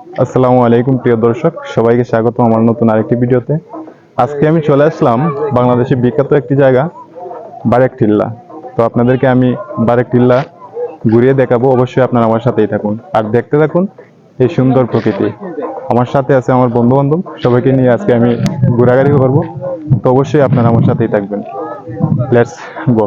আসসালামু আলাইকুম, প্রিয় দর্শক। সবাইকে স্বাগত আমার নতুন আরেকটি ভিডিওতে। আজকে আমি চলে আসলাম বাংলাদেশের বিখ্যাত একটি জায়গা, বারেক টিল্লা। তো আপনাদেরকে আমি বারেক টিল্লা ঘুরিয়ে দেখাবো। অবশ্যই আপনারা আমার সাথেই থাকুন। আর দেখতে থাকুন এই সুন্দর প্রকৃতি। আমার সাথে আছে আমার বন্ধু বান্ধব সবাইকে নিয়ে আজকে আমি ঘোরাঘুরি করব। তো অবশ্যই আপনারা আমার সাথেই থাকবেন। লেটস গো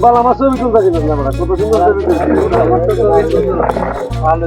বালা মাছ ছবি তুলতে গেলাম আমরা কত সুন্দর ছবি ভালো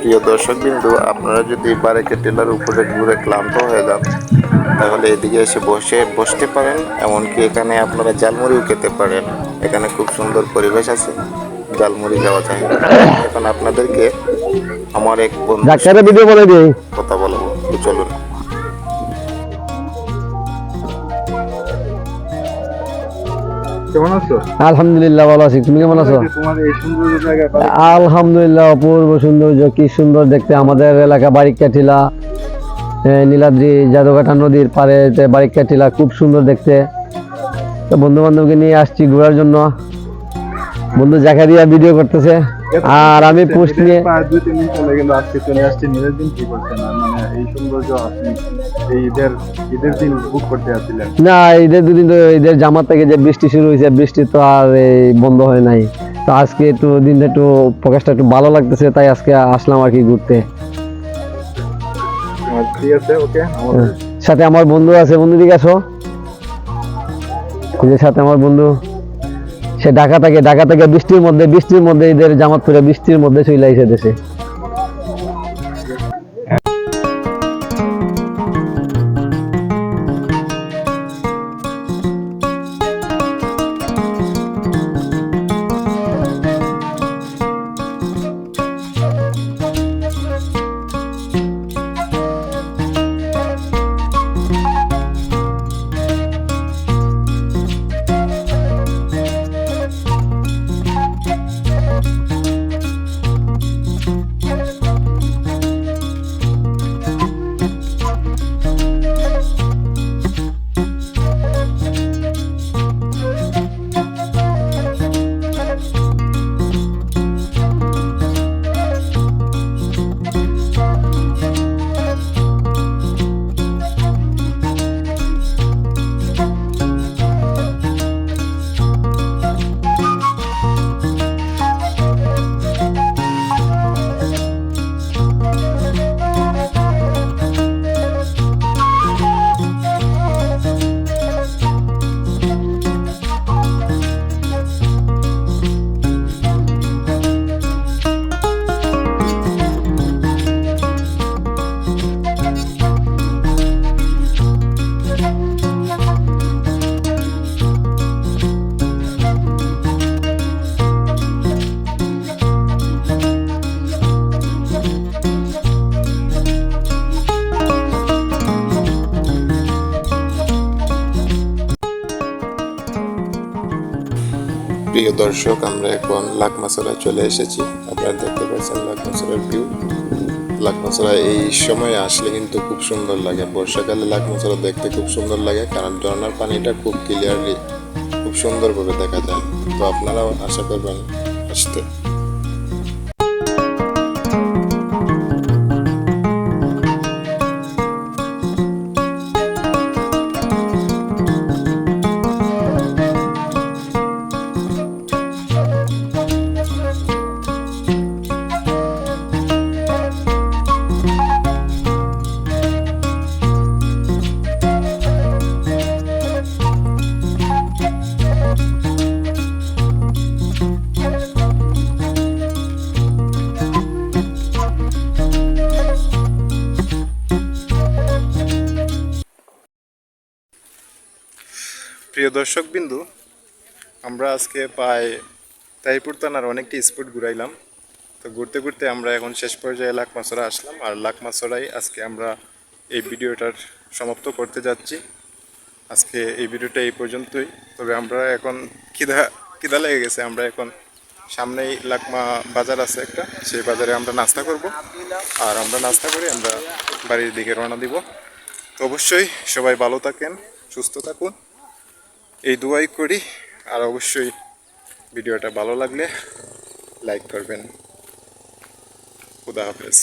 প্রিয় দর্শক বিন্দু আপনারা যদি বারেকে টেলার উপরে ঘুরে ক্লান্ত হয়ে যান তাহলে এদিকে এসে বসে বসতে পারেন। এমনকি এখানে আপনারা জালমুড়িও খেতে পারেন। এখানে খুব সুন্দর পরিবেশ আছে। জালমুড়ি যাওয়া যায়। এখন আপনাদেরকে আমার এক বন্ধু ডাক্তারের ভিডিও বলে দিই। কথা বলব। চলুন। কেমন আছো? আলহামদুলিল্লাহ ভালো আছি। তুমি কেমন আছো? তোমার এই সুন্দর জায়গায় আলহামদুলিল্লাহ অপূর্ব সৌন্দর্য। কি সুন্দর দেখতে আমাদের এলাকা বারিকাটিলা এ, নীলাদ্রি জাদুঘাটা নদীর পারে পাড়ে বারিকাটিলা খুব সুন্দর দেখতে। তো বন্ধু বান্ধবকে নিয়ে আসছি ঘোরার জন্য। বন্ধু জাকারিয়া ভিডিও করতেছে। আর আমি পোস্ট নিয়ে দুই তিন দিন চলে গেল আজকে চলে আসছি। নিজের দিন কি করছেন? মানে এই সৌন্দর্য আপনি এই ঈদের ঈদের দিন বুক করতে আসছিলেন? না ঈদের দুদিন তো ঈদের জামাত থেকে যে বৃষ্টি শুরু হয়েছে বৃষ্টি তো আর এই বন্ধ হয় নাই। তো আজকে একটু দিনটা একটু প্রকাশটা একটু ভালো লাগতেছে তাই আজকে আসলাম আর কি ঘুরতে। সাথে আমার বন্ধু আছে, বন্ধু দিকে আসো। খুঁজে সাথে আমার বন্ধু। সে ঢাকা থেকে ঢাকা থেকে বৃষ্টির মধ্যে বৃষ্টির মধ্যে এদের জামাত পরে বৃষ্টির মধ্যে চলে আইসে দেশে। প্রিয় দর্শক, আমরা এখন লাকমাসরা চলে এসেছি। আপনারা দেখতে পাচ্ছেন লাকমাসরার ভিউ লাকমাসরা এই সময় আসলে কিন্তু খুব সুন্দর লাগে। বর্ষাকালে লাকমাছড়া দেখতে খুব সুন্দর লাগে, কারণ ঝর্ণার পানিটা খুব ক্লিয়ারলি খুব সুন্দরভাবে দেখা যায়। তো আপনারাও আশা করবেন আসতে। প্রিয় দর্শক বিন্দু আমরা আজকে প্রায় তাইপুর থানার অনেকটি স্পট ঘুরাইলাম। তো ঘুরতে ঘুরতে আমরা এখন শেষ পর্যায়ে লাকমাছড়া আসলাম আর লাকমাছড়াই আজকে আমরা এই ভিডিওটার সমাপ্ত করতে যাচ্ছি। আজকে এই ভিডিওটা এই পর্যন্তই। তবে আমরা এখন খিদা খিদা লেগে গেছে। আমরা এখন সামনেই লাকমা বাজার আছে একটা, সেই বাজারে আমরা নাস্তা করব। আর আমরা নাস্তা করে আমরা বাড়ির দিকে রওনা দিব। তো অবশ্যই সবাই ভালো থাকেন, সুস্থ থাকুন। এই দোয়াই করি। আর অবশ্যই ভিডিওটা ভালো লাগলে লাইক করবেন। খুদা হাফেজ।